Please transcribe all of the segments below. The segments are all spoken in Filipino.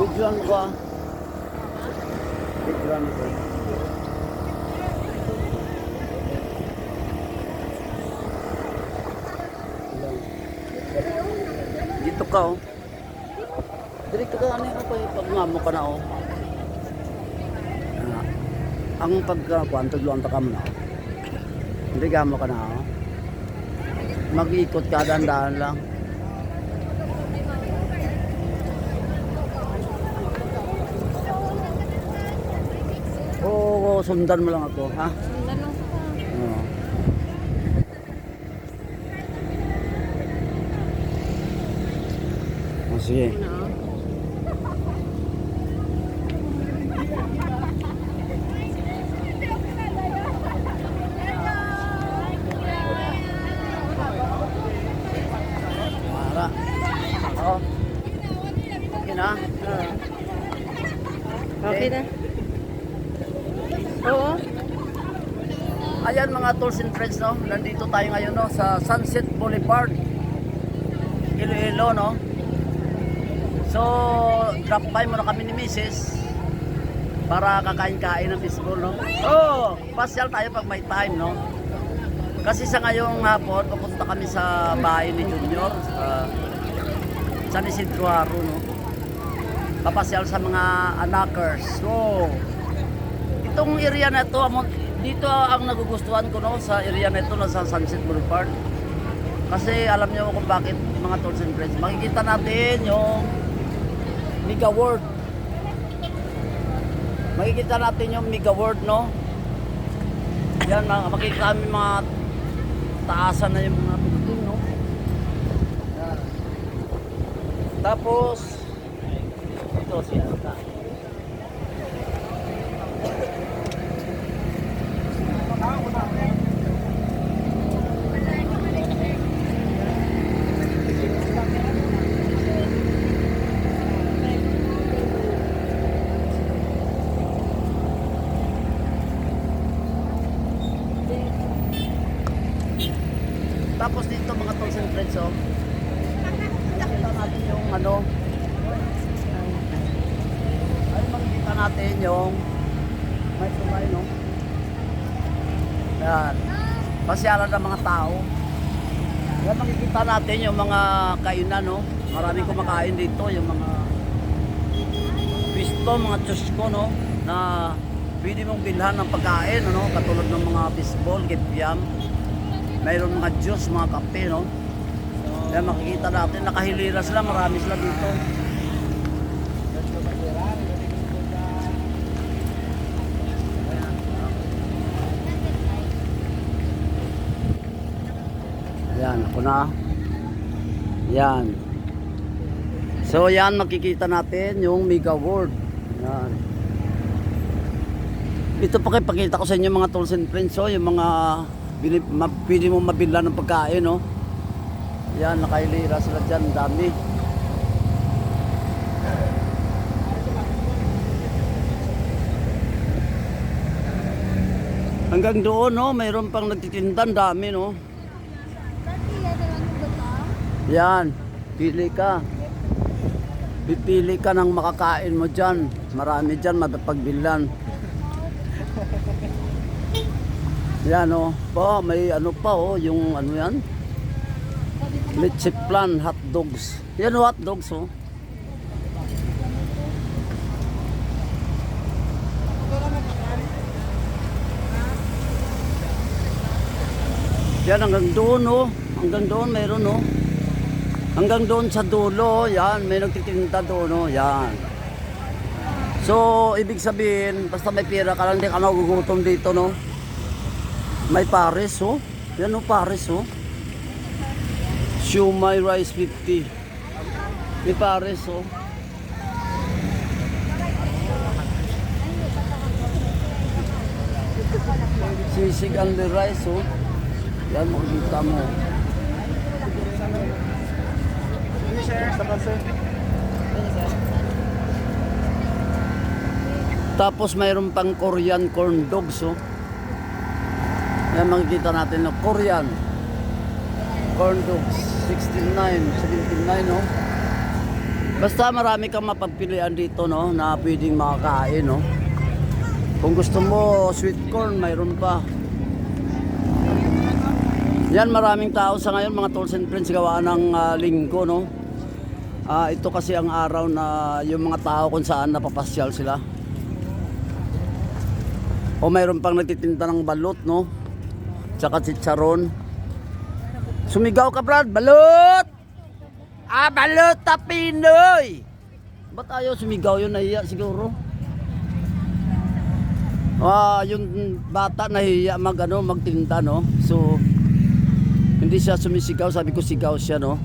Videoan ko. Videoan ko. Dito ka oh. Dito ka ano ka pa pag mamo ka na oh. Ah, ang pagkakuan tagluan ta ka mo na. oh. Hindi gamo ka na oh. Mag-ikot ka dahan-dahan lang. Oo, sundan mo lang ako, ha? Sundan lang ko. Oo. Oh, sige. Ano? Para. Oo. Okay na? Okay na. Oo. Ayan mga tools and friends, no? Nandito tayo ngayon, no? Sa Sunset Boulevard. Iloilo, no? So, drop by muna kami ni Mrs. Para kakain-kain ng fishbowl, no? Oh, pasyal tayo pag may time, no? Kasi sa ngayong hapon, pupunta kami sa bahay ni Junior sa San Isidro Haro, no? Papasyal sa mga anakers. So, itong area na ito, amo- dito ang nagugustuhan ko no, sa area na ito na sa Sunset Boulevard. Kasi alam niyo kung bakit mga tools and friends. Makikita natin yung Mega World. Makikita natin yung Mega World, no? Yan, makikita kami mga taasan na yung mga building, no? Yan. Tapos, ito siya. Tapos dito mga tools and friends, oh. Nakita natin yung ano. Ay, makikita natin yung may tulay, no? Yan. Pasyalan ng mga tao. Yan, makikita natin yung mga kainan, no? Maraming kumakain dito, yung mga pisto, mga tsusko, no? Na pwede mong bilhan ng pagkain, ano? Katulad ng mga fishball, kipiam. Mayroon mga juice, mga kape, no? Yan, makikita natin, nakahilira sila, marami sila dito. Ayan, ako na. Yan. So yan, makikita natin yung Mega World. Yan. Ito pa pakita ko sa inyo mga tools and friends, oh, yung mga pwede mo mabila ng pagkain, no? Yan, nakailira sila dyan, dami. Hanggang doon, no, mayroon pang nagtitindan, dami, no? Yan, pili ka. Pipili ka ng makakain mo dyan. Marami dyan, mapapagbilan. Yan oh. Pa, may ano pa oh, yung ano yan? Leche plan hot dogs. Yan hot dogs oh. Yan hanggang doon oh. Hanggang doon mayroon oh. Hanggang doon sa dulo, yan, may nagtitinda doon oh. Yan. So, ibig sabihin, basta may pera ka lang, hindi ka magugutom dito, no? May pares, oh. Yan, oh, pares, oh. Shumai rice 50. May pares, oh. Sisig and the rice, oh. Yan, makikita mo. Tapos mayroon pang Korean corn dogs, oh. Yan makikita natin, no? Korean corn dogs, 69, 79, oh. Basta marami kang mapagpilian dito no na pwedeng makakain no. Kung gusto mo sweet corn, mayroon pa. Yan maraming tao sa ngayon mga tolls and friends gawa ng ah, linggo no. Ah, ito kasi ang araw na yung mga tao kung saan napapasyal sila. O mayroon pang nagtitinda ng balot no. Tsaka chicharon. Sumigaw ka Brad, balot! Ah, balot ta Pinoy! Ba't ayaw sumigaw yun? Nahiya siguro. Ah, yung bata nahiya mag ano, magtinda no. So hindi siya sumisigaw, sabi ko sigaw siya no.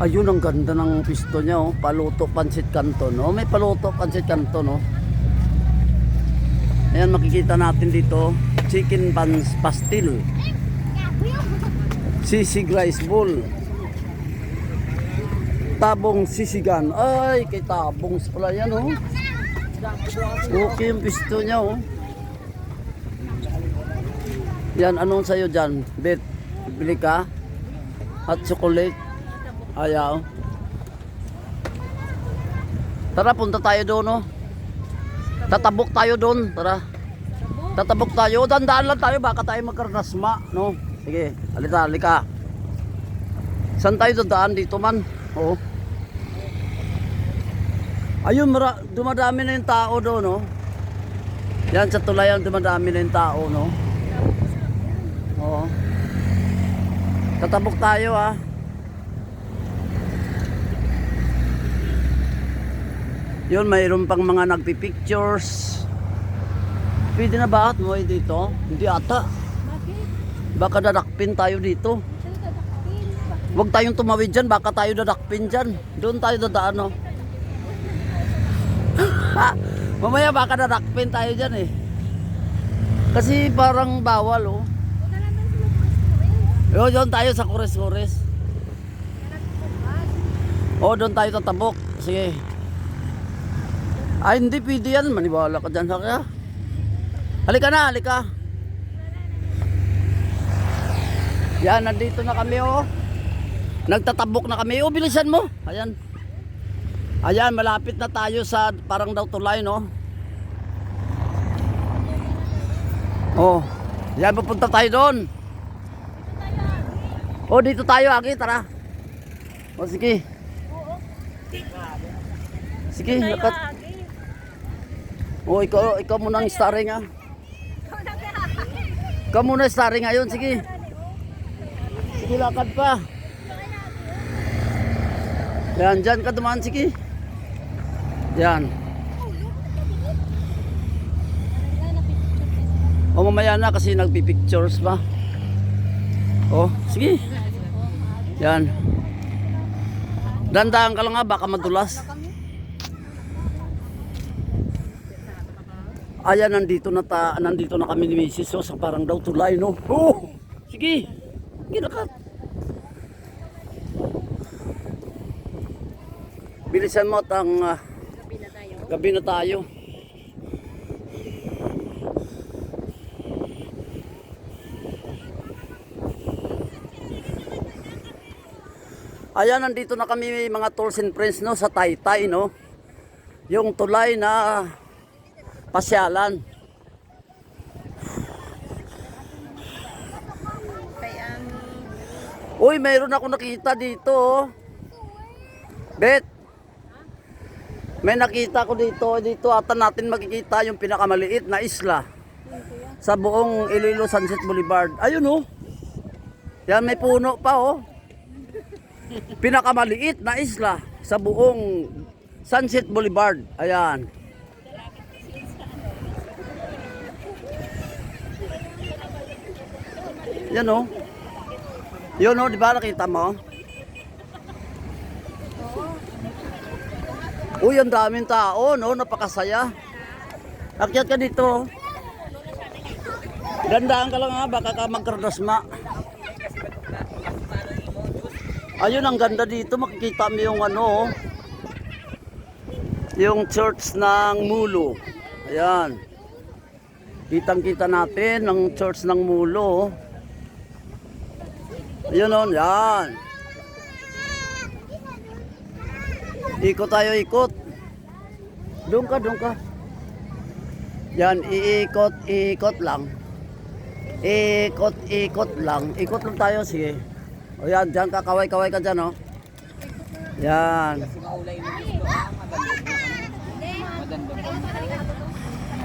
Ayun ang ganda ng pisto niya oh, paluto pansit kanto no. May paluto pansit kanto no. Ayan makikita natin dito, chicken buns pastil. Sisig rice bowl. Tabong sisigan. Ay, kay tabong pala yan oh. Okay yung pisto niya oh. Yan, anong sa'yo dyan? Bet, bili ka? Hot chocolate? Ayaw. Tara, punta tayo doon oh. Tatabok tayo doon, tara. Tatabok tayo, dandaan lang tayo, baka tayo magkarnasma, no? Sige, alita, alika. Saan tayo dadaan dito man? Oo. Ayun, mara, dumadami na yung tao doon, no? Yan, sa tulayan, dumadami na yung tao, no? Oo. Tatabok tayo, ah. Yun, mayroon pang mga nagpipictures. Pwede na ba at mo dito? Hindi ata. Baka dadakpin tayo dito. Huwag tayong tumawid dyan, baka tayo dadakpin dyan. Doon tayo dadaan, no? Mamaya baka dadakpin tayo dyan eh. Kasi parang bawal, oh. Yo, doon tayo sa kures-kures. Oh, doon tayo tatabok. Sige. Ay, hindi pwede yan. Maniwala ka dyan sa kaya. Halika na, halika. Yan, nandito na kami, oh. Nagtatabok na kami. Oh, bilisan mo. Ayan. Ayan, malapit na tayo sa parang daw tulay, no? Oh. Yan, pupunta tayo doon. Oh, dito tayo, Agi. Tara. Oh, sige. Sige, lakat. Oh, ikaw, ikaw muna ang starring, ah. Ikaw muna ang starring ngayon, sige. Sige, lakad pa. Yan, dyan ka dumaan, sige. Yan. O mamaya na kasi nagpipictures pa. O, sige. Yan. Dandaan ka lang nga, baka madulas. Ayan, nandito na ta, nandito na kami ni Mrs. So, sa parang daw tulay, no? Oh! Sige! Bilisan mo at ang ah, gabi na tayo. Ayan, nandito na kami mga tools and friends no, sa Taytay no. Yung tulay na pasyalan. Uy, mayroon ako nakita dito. oh. Bet. May nakita ko dito, dito ata natin makikita yung pinakamaliit na isla sa buong Iloilo Sunset Boulevard. Ayun oh. Yan may puno pa oh. Pinakamaliit na isla sa buong Sunset Boulevard. Ayan. Yan oh. Yun oh, di ba nakita mo? Uy, ang daming tao, no? Napakasaya. Akyat ka dito. Gandaan ka lang ha, baka ka magkardasma. Ayun, ang ganda dito. Makikita mo yung ano, yung church ng Mulo. Ayan. Kitang-kita natin ang church ng Mulo. Ayun, oh, yan. Ikot tayo, ikot. Doon ka, doon ka. Yan, iikot, iikot lang. Ikot, ikot lang. Ikot lang tayo, sige. O yan, dyan ka, kaway-kaway ka dyan, oh. Yan.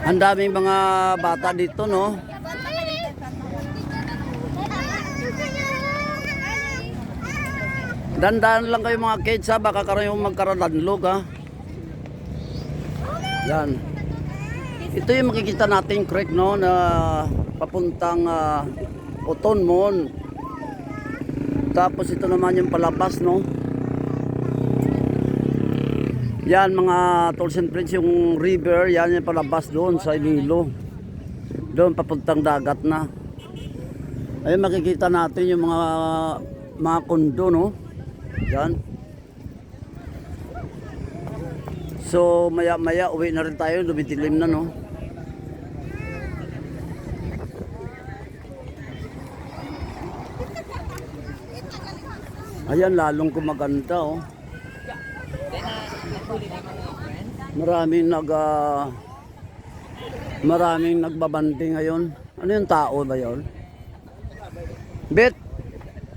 Ang daming mga bata dito, no? Dandan lang kayo mga kids ha, baka kayo magkaralanlog ha. Yan. Ito yung makikita natin creek no na papuntang uh, Otonmon. Tapos ito naman yung palabas no. Yan mga tools and friends yung river, yan yung palabas doon sa Iloilo. Doon papuntang dagat na. Ayun makikita natin yung mga mga kondo no. Yan. So maya maya uwi na rin tayo, lumitilim na no. Ayan, lalong kumaganda oh. Maraming nag ah, maraming nagbabanding ngayon. Ano yung tao ba yon? Bet,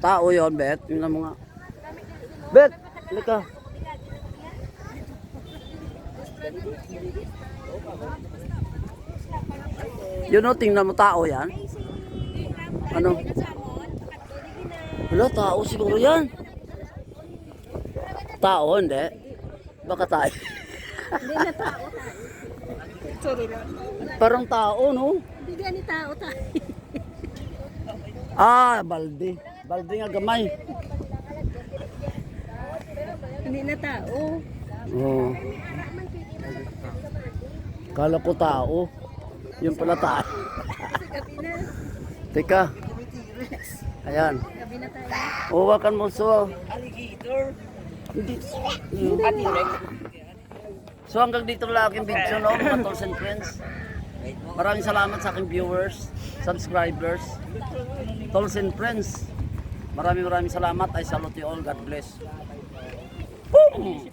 tao yon Bet. Ang mga Bet, lika. Yun o, tingnan mo tao yan. Ano? Wala, tao siguro yan. Tao, hindi. Baka tayo. Hindi na tao tayo. Sorry lang. Parang tao, no? Hindi gani tao tayo. Ah, balde. Balde nga gamay. Hindi na tao. Oo. Kala ko tao. Yung pala tao. Gabi na. Teka. Ayan. Gabi na tayo. Uwakan mo so. Alligator. So hanggang dito lang aking video no, mga tolls and friends. Maraming salamat sa aking viewers, subscribers, tolls and friends. Maraming maraming salamat. I salute you all. God bless. дурні.